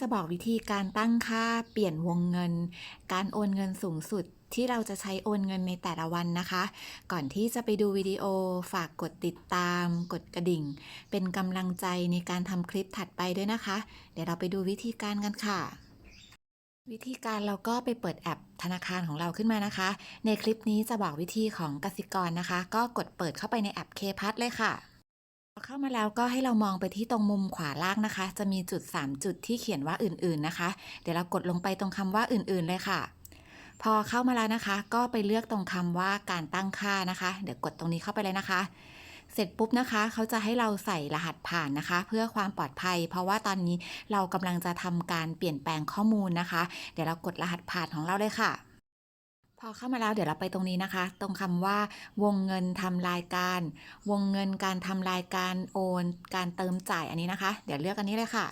จะบอกวิธีการตั้งค่าเปลี่ยนวงเงิน การโอนเงินสูงสุดที่เราจะใช้โอนเงินในแต่ละวันนะคะ ก่อนที่จะไปดูวิดีโอฝากกดติดตาม กดกระดิ่ง เป็นกำลังใจในการทำคลิปถัดไปด้วยนะคะ เดี๋ยวเราไปดูวิธีการกันค่ะ วิธีการเราก็ไปเปิดแอปธนาคารของเราขึ้นมานะคะ ในคลิปนี้จะบอกวิธีของกสิกรนะคะ ก็กดเปิดเข้าไปในแอป K พัทเลยค่ะ เข้ามาแล้วก็ให้เรามองไปที่ตรงมุมขวาล่างนะคะ จะมีจุด 3 จุดที่เขียนว่าอื่นๆนะคะ เดี๋ยวเรากดลงไปตรงคำว่าอื่นๆเลยค่ะ พอเข้ามาแล้วนะคะ ก็ไปเลือกตรงคำว่าการตั้งค่านะคะ เดี๋ยวกดตรงนี้เข้าไปเลยนะคะ เสร็จปุ๊บนะคะ เขาจะให้เราใส่รหัสผ่านนะคะ เพื่อความปลอดภัย เพราะว่าตอนนี้เรากำลังจะทำการเปลี่ยนแปลงข้อมูลนะคะ เดี๋ยวเรากดรหัสผ่านของเราเลยค่ะ พอเข้ามาแล้วเดี๋ยวเราไปตรงนี้นะคะ ตรงคำว่าวงเงินทำรายการ วงเงินการทำรายการโอน การเติมจ่ายอันนี้นะคะ เดี๋ยวเลือกอันนี้เลยค่ะ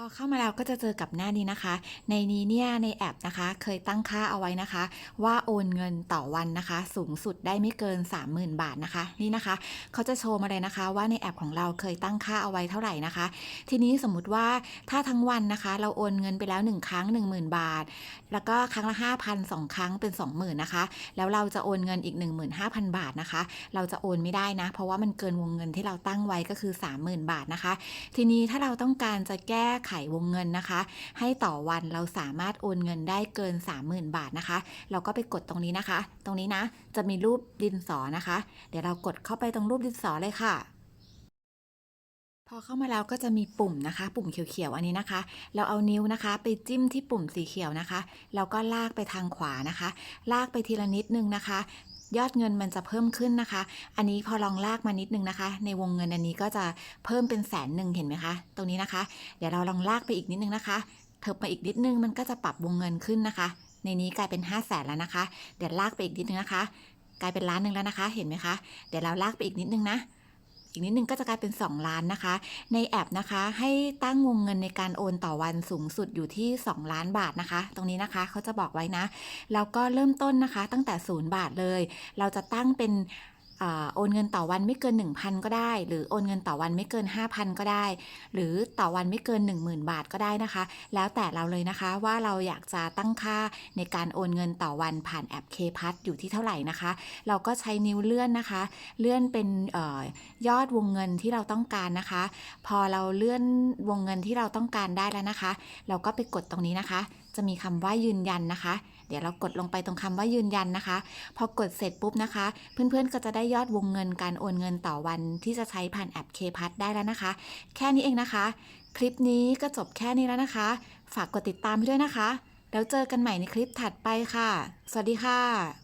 พอเข้ามาแล้วก็จะเจอกับหน้านี้นะคะ ในนี้เนี่ยในแอปนะคะ เคยตั้งค่าเอาไว้นะคะ ว่าโอนเงินต่อวันนะคะ สูงสุดได้ไม่เกิน 30,000 บาทนะคะ นี่นะคะ เขาจะโชว์มาเลยนะคะ ว่าในแอปของเราเคยตั้งค่าเอาไว้เท่าไหร่นะคะ ทีนี้สมมุติว่าถ้าทั้งวันนะคะ เราโอนเงินไปแล้ว 1 ครั้ง 10,000 บาท แล้วก็ครั้งละ5,000สองครั้งเป็น 20,000นะคะแล้วเราจะโอนเงินอีก 15,000 บาทนะคะ เราจะโอนไม่ได้นะ เพราะว่ามันเกินวงเงินที่เราตั้งไว้ก็คือ 30,000 บาทนะคะ ทีนี้ถ้าเราต้องการจะแก้ไขวงเงินนะคะ ให้ต่อวันเราสามารถโอนเงินได้เกิน 30,000 บาทนะคะ เราก็ไปกดตรงนี้นะคะ ตรงนี้นะ จะมีรูปดินสอนะคะ เดี๋ยวเรากดเข้าไปตรงรูปดินสอเลยค่ะพอเข้ามาแล้วก็จะมีปุ่มนะคะ ปุ่มเขียวๆอันนี้นะคะ เราเอานิ้วนะคะ ไปจิ้มที่ปุ่มสีเขียวนะคะแล้วก็ลากไปทางขวานะคะ ลากไปทีละนิดนึงนะคะ ยอดเงินมันจะเพิ่มขึ้นนะคะ อันนี้พอลองลากมานิดนึงนะคะ ในวงเงินอันนี้ก็จะเพิ่มเป็นแสนหนึ่งเห็นไหมคะ ตรงนี้นะคะ เดี๋ยวเราลองลากไปอีกนิดนึงนะคะเถิบมาอีกนิดนึงมันก็จะปรับวงเงินขึ้นนะคะ ในนี้กลายเป็น 5 0 0แสนแล้วนะคะ เดี๋ยวลากไปอีกนิดนึงนะคะ กลายเป็นล้านหนึ่งแล้วนะคะ เห็นไหมคะ เดี๋ยวเราลากไปอีกนิดนึงนะ อีกนิดนึงก็จะกลายเป็น 2 ล้านนะคะ ในแอปนะคะ ให้ตั้งวงเงินในการโอนต่อวันสูงสุดอยู่ที่ 2 ล้านบาทนะคะ ตรงนี้นะคะเขาจะบอกไว้นะแล้วก็เริ่มต้นนะคะ ตั้งแต่ 0 บาทเลย เราจะตั้งเป็น โอนเงินต่อวันไม่เกิน 1,000 ก็ได้ หรือโอนเงินต่อวันไม่เกิน 5,000 ก็ได้ หรือต่อวันไม่เกิน 10,000 บาทก็ได้นะคะ แล้วแต่เราเลยนะคะว่าเราอยากจะตั้งค่าในการโอนเงินต่อวันผ่านแอป K พัทอยู่ที่เท่าไหร่นะคะ เราก็ใช้นิ้วเลื่อนนะคะ เลื่อนเป็นออยอดวงเงินที่เราต้องการนะคะ พอเราเลื่อนวงเงินที่เราต้องการได้แล้วนะคะ เราก็ไปกดตรงนี้นะคะ จะมีคำว่ายืนยันนะคะ เดี๋ยวเรากดลงไปตรงคำว่ายืนยันนะคะ พอกดเสร็จปุ๊บนะคะ เพื่อนๆก็จะได้ยอดวงเงินการโอนเงินต่อวันที่จะใช้ผ่านแอป K พัทได้แล้วนะคะ แค่นี้เองนะคะ คลิปนี้ก็จบแค่นี้แล้วนะคะ ฝากกดติดตามด้วยนะคะ แล้วเจอกันใหม่ในคลิปถัดไปค่ะ สวัสดีค่ะ